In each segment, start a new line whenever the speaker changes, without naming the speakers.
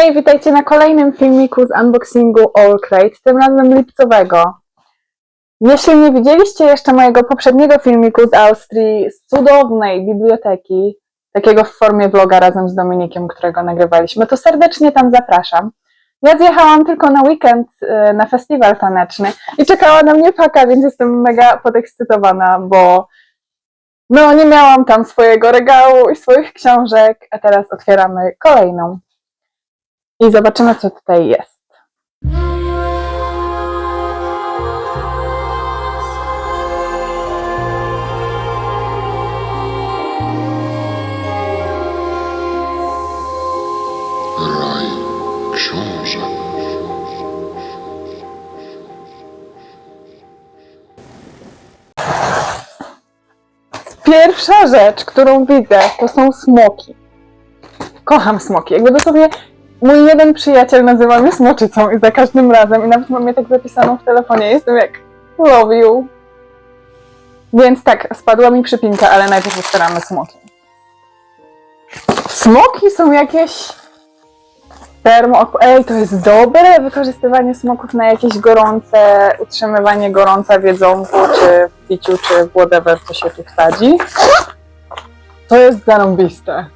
Hej, witajcie na kolejnym filmiku z unboxingu All Crate, tym razem lipcowego. Jeśli nie widzieliście jeszcze mojego poprzedniego filmiku z Austrii, z cudownej biblioteki, takiego w formie vloga razem z Dominikiem, którego nagrywaliśmy, to serdecznie tam zapraszam. Ja zjechałam tylko na weekend e, na festiwal taneczny i czekała na mnie paka, więc jestem mega podekscytowana, bo no nie miałam tam swojego regału i swoich książek, a teraz otwieramy kolejną. I zobaczymy, co tutaj jest.
Raj książek.
Pierwsza rzecz, którą widzę, to są smoki. Kocham smoki. Jakby dosłownie mój jeden przyjaciel nazywa mnie smoczycą i za każdym razem, i nawet mam je tak zapisaną w telefonie, jestem jak love you. Więc tak, spadła mi przypinka, ale najpierw otwieramy smoki. Smoki są jakieś termo... Ej, to jest dobre wykorzystywanie smoków na jakieś gorące, utrzymywanie gorąca w jedzonku, czy w piciu, czy w whatever, co się tu wsadzi. To jest zarąbiste.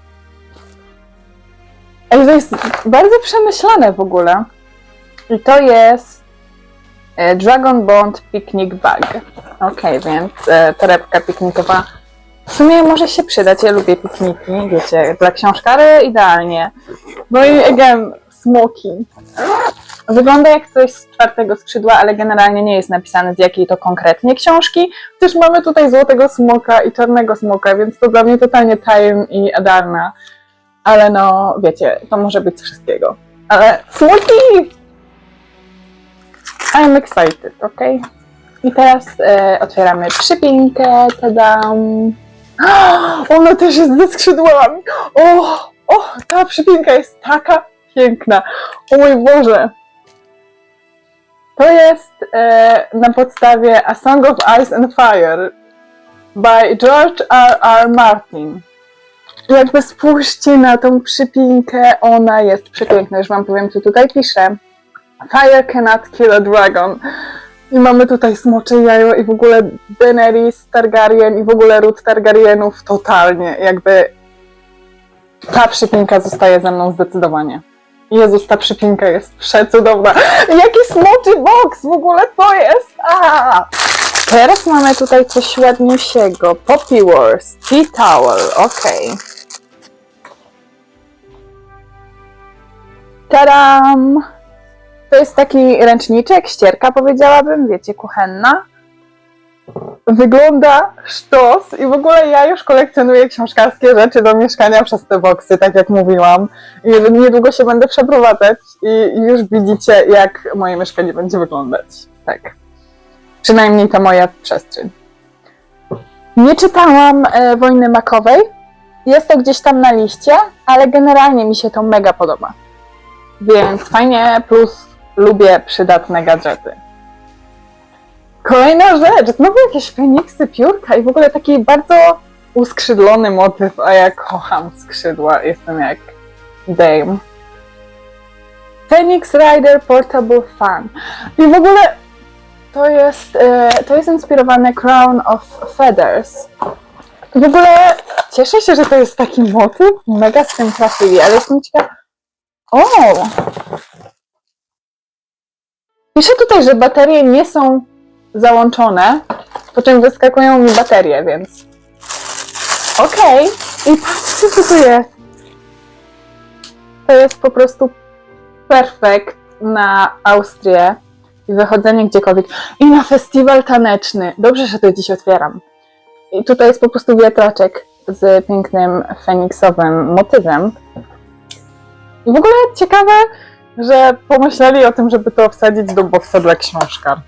Ej, to jest bardzo przemyślane w ogóle. I to jest e, Dragon Bond Picnic Bag. Okej, więc e, torebka piknikowa w sumie może się przydać. Ja lubię pikniki, wiecie, dla książkary idealnie. No i again, smoki. Wygląda jak coś z czwartego skrzydła, ale generalnie nie jest napisane z jakiej to konkretnie książki. Też mamy tutaj złotego smoka i czarnego smoka, więc to dla mnie totalnie Time i Adarna. Ale no, wiecie, to może być wszystkiego. Ale smoki! I'm excited, ok? I teraz e, otwieramy przypinkę, tadam. Ona też jest ze skrzydłami. O, o, ta przypinka jest taka piękna. O mój Boże. To jest e, na podstawie A Song of Ice and Fire by George R. R. Martin. Jakby spójrzcie na tą przypinkę, ona jest przepiękna. Już wam powiem, co tutaj pisze. Fire cannot kill a dragon. I mamy tutaj smocze jajo i w ogóle Daenerys Targaryen i w ogóle ród Targaryenów totalnie. Jakby ta przypinka zostaje ze mną zdecydowanie. Jezus, ta przypinka jest przecudowna. Jaki smoczy box w ogóle to jest? Teraz mamy tutaj coś ładniejszego. Poppy Wars, Tea Towel, okej. Tadam! To jest taki ręczniczek, ścierka powiedziałabym, wiecie, kuchenna. Wygląda sztos i w ogóle ja już kolekcjonuję książkarskie rzeczy do mieszkania przez te boksy, tak jak mówiłam. I niedługo się będę przeprowadzać i już widzicie, jak moje mieszkanie będzie wyglądać. Tak. Przynajmniej ta moja przestrzeń. Nie czytałam e, Wojny Makowej. Jest to gdzieś tam na liście, ale generalnie mi się to mega podoba. Więc fajnie, plus lubię przydatne gadżety. Kolejna rzecz, znowu jakieś feniksy, piórka i w ogóle taki bardzo uskrzydlony motyw, a ja kocham skrzydła, jestem jak Dame. Phoenix Rider Portable Fan. I w ogóle to jest, e, to jest inspirowane Crown of Feathers. W ogóle cieszę się, że to jest taki motyw, mega z tym trafili, ale jestem ciekawa. O! Pisze tutaj, że baterie nie są załączone, po czym wyskakują mi baterie, więc okej. I patrzcie, co tu jest. To jest po prostu perfekt na Austrię i wychodzenie gdziekolwiek. I na festiwal taneczny. Dobrze, że to dziś otwieram. I tutaj jest po prostu wiatraczek z pięknym feniksowym motywem. I w ogóle ciekawe, że pomyśleli o tym, żeby to wsadzić do boxa dla książkar.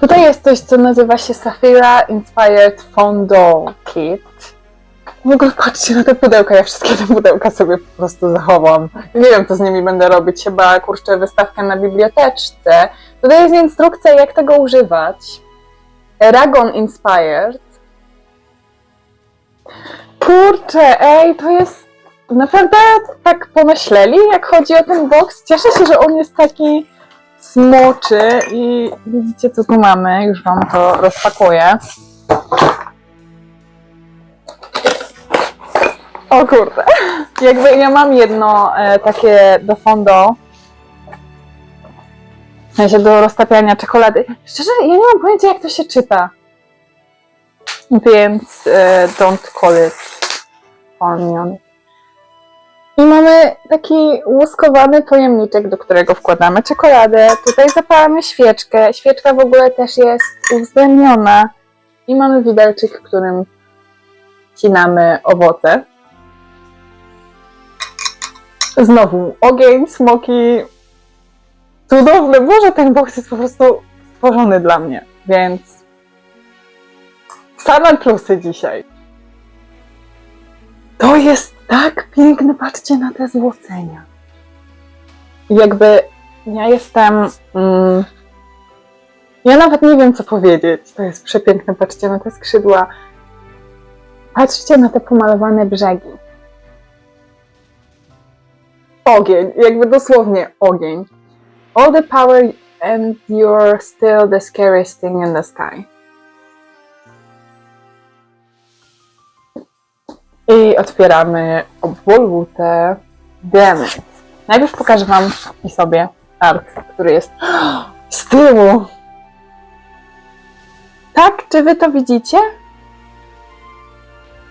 Tutaj jest coś, co nazywa się Safira Inspired Fondo Kit. W ogóle patrzcie na te pudełka, ja wszystkie te pudełka sobie po prostu zachowam. Nie wiem, co z nimi będę robić, chyba kurczę wystawkę na biblioteczce. Tutaj jest instrukcja, jak tego używać. Eragon Inspired. Kurczę, ej, to jest naprawdę tak pomyśleli, jak chodzi o ten box. Cieszę się, że on jest taki smoczy i widzicie, co tu mamy. Już wam to rozpakuję. O kurde. Jakby ja mam jedno e, takie do fondo. W sensie do roztapiania czekolady. Szczerze, ja nie mam pojęcia, jak to się czyta. Więc e, don't call it onion. I mamy taki łuskowany pojemniczek, do którego wkładamy czekoladę. Tutaj zapalamy świeczkę. Świeczka w ogóle też jest uwzględniona. I mamy widelczyk, którym wcinamy owoce. Znowu ogień, smoki. Cudowny. Boże, ten box jest po prostu stworzony dla mnie. Więc same plusy dzisiaj. To jest tak piękne, patrzcie na te złocenia. Jakby ja jestem. Mm, ja nawet nie wiem, co powiedzieć. To jest przepiękne, patrzcie na te skrzydła. Patrzcie na te pomalowane brzegi. Ogień, jakby dosłownie ogień. All the power and you're still the scariest thing in the sky. I otwieramy obwolutę Demet. Najpierw pokażę Wam i sobie art, który jest z tyłu. Tak? Czy Wy to widzicie?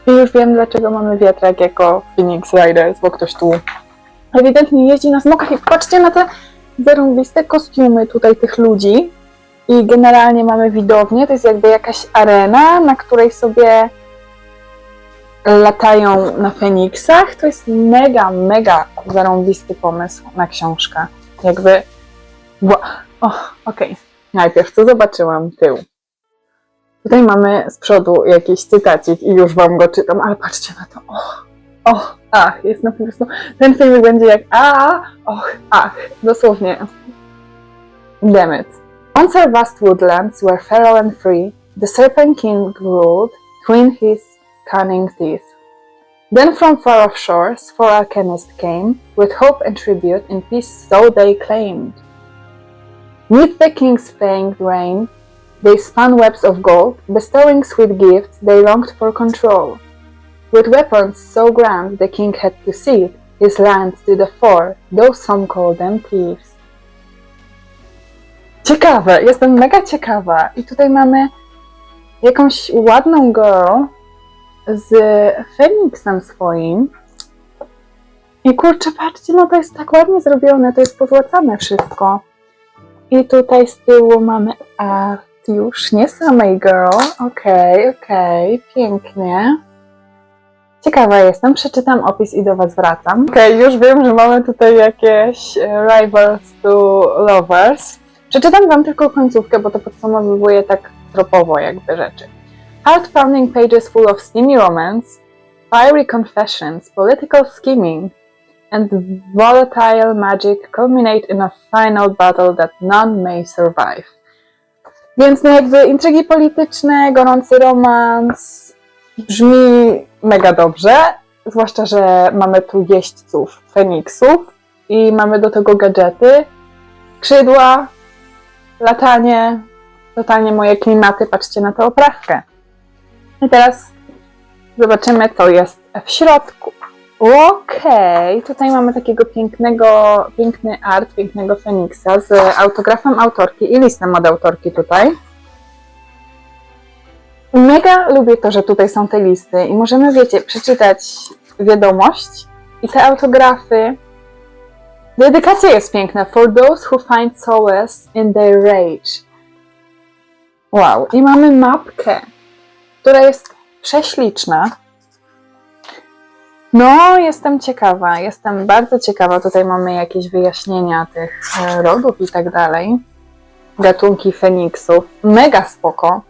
I już wiem, dlaczego mamy wiatrak jako Phoenix Riders, bo ktoś tu ewidentnie jeździ na smokach. I patrzcie na te zarąbiste kostiumy tutaj tych ludzi. I generalnie mamy widownię, to jest jakby jakaś arena, na której sobie latają na Feniksach. To jest mega, mega zarąbisty pomysł na książkę. Jakby. Ła- O, okej. Najpierw co zobaczyłam? Tył. Tutaj mamy z przodu jakiś cytacik i już wam go czytam, ale patrzcie na to. Och, och, ach, jest na po prostu. Ten filmik będzie jak a, och, ach, dosłownie. It. Once our vast woodlands were fallow and free, the Serpent King ruled between his cunning teeth. Then from far off shores four alchemists came, with hope and tribute in peace so they claimed. Neath the king's fanged reign, they spun webs of gold, bestowing sweet gifts they longed for control. With weapons so grand the king had to cede his land to the four, though some called them thieves. Ciekawe, jestem mega ciekawa. I tutaj mamy jakąś ładną girl, z Feniksem swoim. I kurczę, patrzcie, no to jest tak ładnie zrobione, to jest pozłacane wszystko. I tutaj z tyłu mamy art już, nie samej girl. Okej, okej, pięknie. Ciekawa jestem, przeczytam opis i do Was wracam. Okej, już wiem, że mamy tutaj jakieś e, rivals to lovers. Przeczytam Wam tylko końcówkę, bo to podsumowuje tak tropowo jakby rzeczy. Heart-pounding pages full of steamy romance, fiery confessions, political scheming, and volatile magic culminate in a final battle that none may survive. Więc no jakby intrygi polityczne, gorący romans, brzmi mega dobrze, zwłaszcza, że mamy tu jeźdźców, feniksów i mamy do tego gadżety, skrzydła, latanie, totalnie moje klimaty, patrzcie na tę oprawkę. I teraz zobaczymy, co jest w środku. Okej, tutaj mamy takiego pięknego, piękny art, pięknego Feniksa z autografem autorki i listem od autorki tutaj. Mega lubię to, że tutaj są te listy i możemy, wiecie, przeczytać wiadomość i te autografy. Dedykacja jest piękna. For those who find solace in their rage. Wow, i mamy mapkę która jest prześliczna. No, jestem ciekawa, jestem bardzo ciekawa. Tutaj mamy jakieś wyjaśnienia tych e, rodów i tak dalej. Gatunki feniksów. Mega spoko.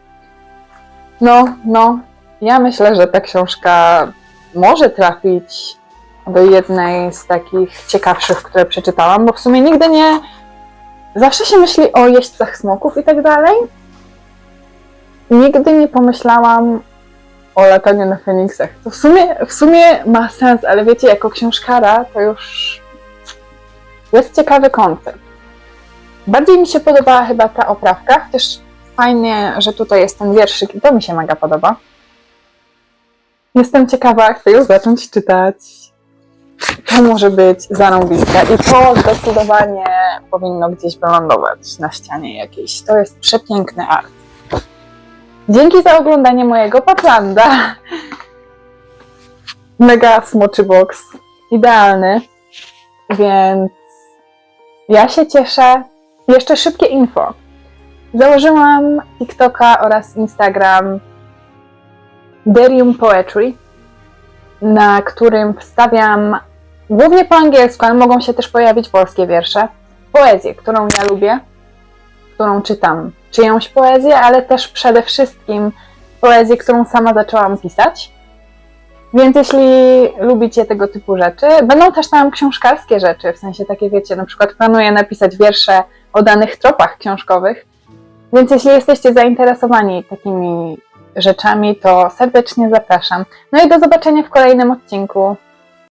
No, no, ja myślę, że ta książka może trafić do jednej z takich ciekawszych, które przeczytałam, bo w sumie nigdy nie. Zawsze się myśli o jeźdźcach smoków i tak dalej, nigdy nie pomyślałam o lataniu na Feniksach. To w sumie, w sumie ma sens, ale wiecie, jako książkara to już jest ciekawy koncept. Bardziej mi się podobała chyba ta oprawka, chociaż fajnie, że tutaj jest ten wierszyk i to mi się mega podoba. Jestem ciekawa, chcę już zacząć czytać. To może być zarąbiste i to zdecydowanie powinno gdzieś wylądować na ścianie jakiejś. To jest przepiękny art. Dzięki za oglądanie mojego Paplanda. Mega smoczy box. Idealny. Więc ja się cieszę. Jeszcze szybkie info. Założyłam TikToka oraz Instagram Derium Poetry, na którym wstawiam głównie po angielsku, ale mogą się też pojawić polskie wiersze. Poezję, którą ja lubię, którą czytam. Czyjąś poezję, ale też przede wszystkim poezję, którą sama zaczęłam pisać. Więc jeśli lubicie tego typu rzeczy, będą też tam książkarskie rzeczy, w sensie takie wiecie, na przykład planuję napisać wiersze o danych tropach książkowych. Więc jeśli jesteście zainteresowani takimi rzeczami, to serdecznie zapraszam. No i do zobaczenia w kolejnym odcinku.